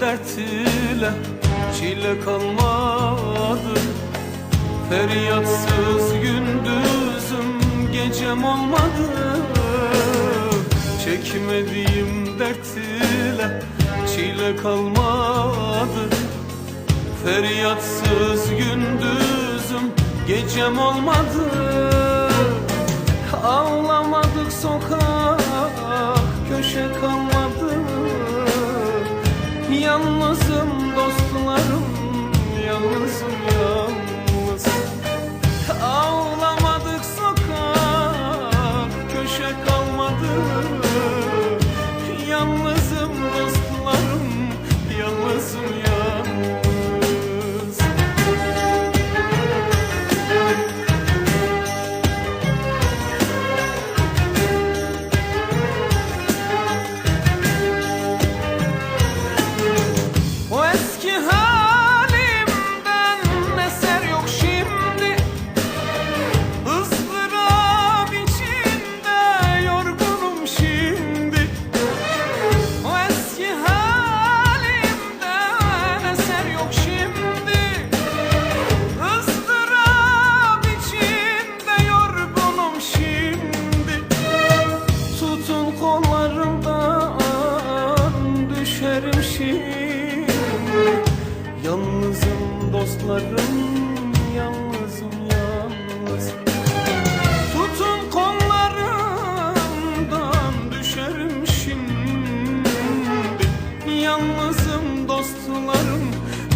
Dert ile çile kalmadı. Feryatsız gündüzüm gecem olmadı. Çekmediğim dert ile çile kalmadı. Feryatsız gündüzüm gecem olmadı. Ağlamadık sokak köşe kalmadı Yalnızım dostlarım yalnızım yalnız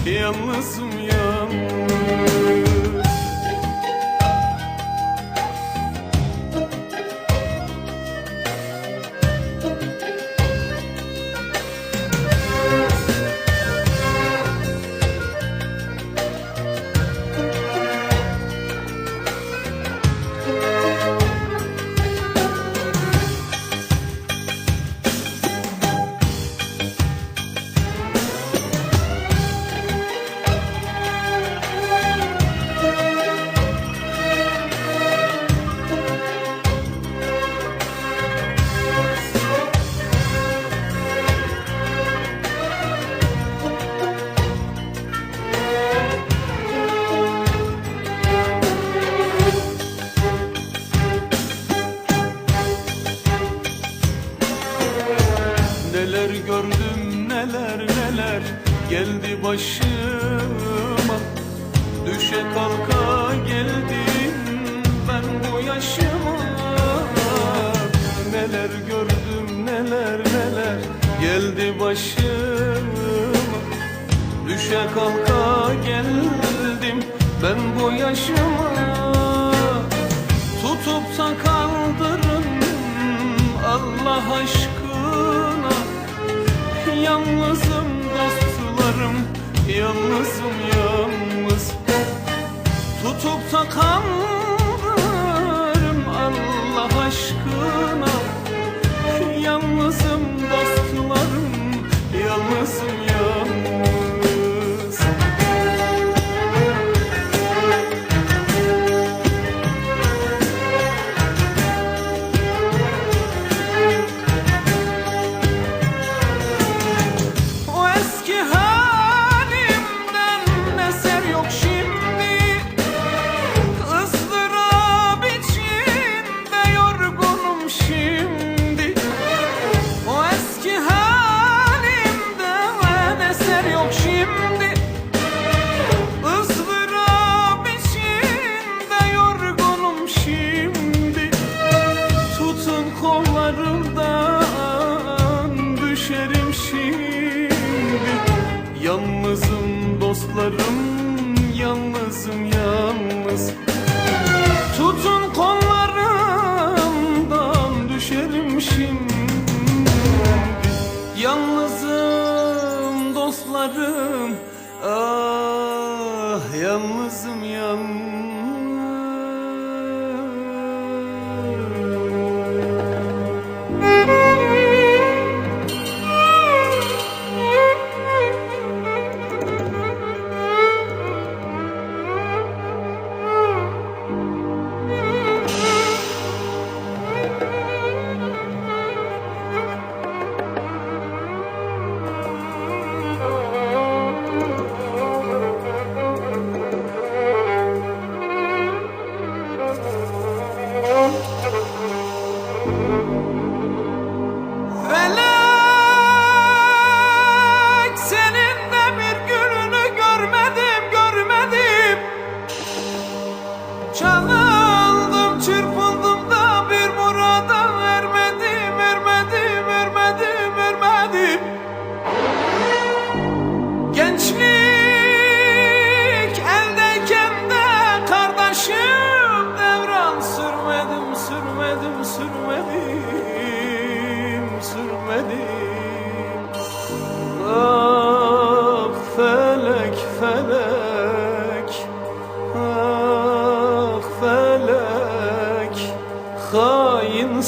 yalnızım yalnız Neler gördüm neler neler geldi başıma. Düşe kalka geldim ben bu yaşıma. Neler gördüm neler neler geldi başıma. Düşe kalka geldim ben bu yaşıma. Tutup da kaldırın Allah aşkına Yalnızım yalnız Tutup da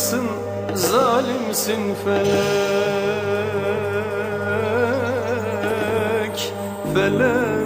mısın zalimsin felek felek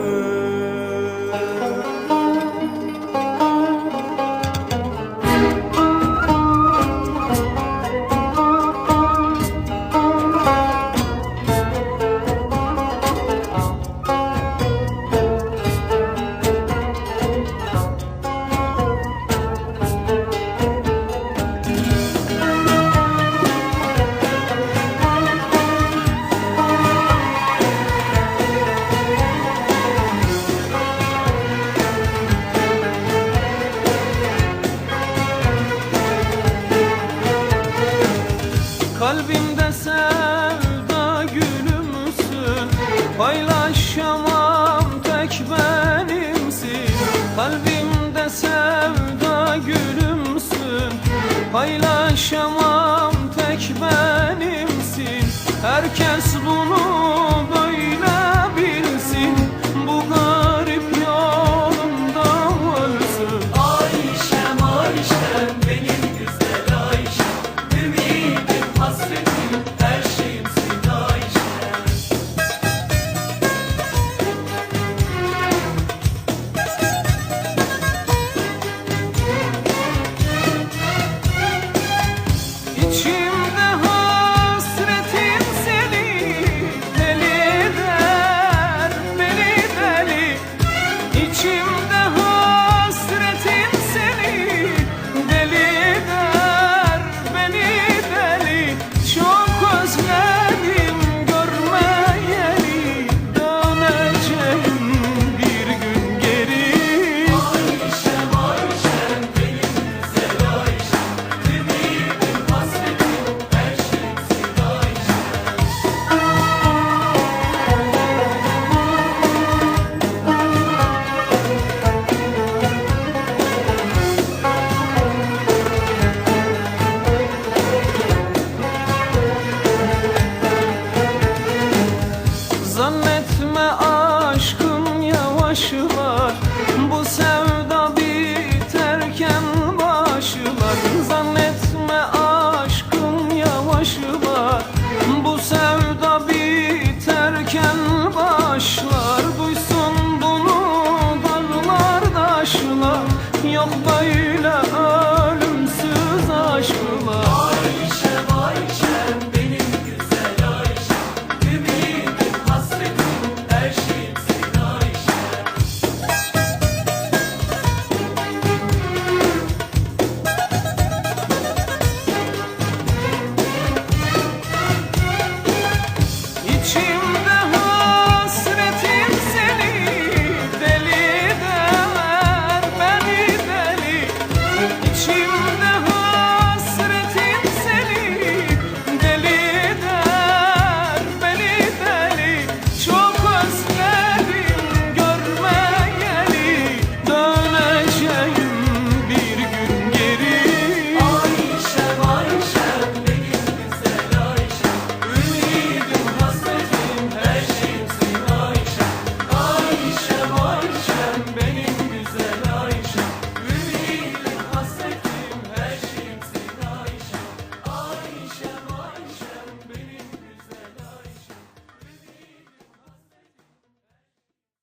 Paylaşamam tek benimsin. Kalbimde sevda gülümsün. Paylaşamam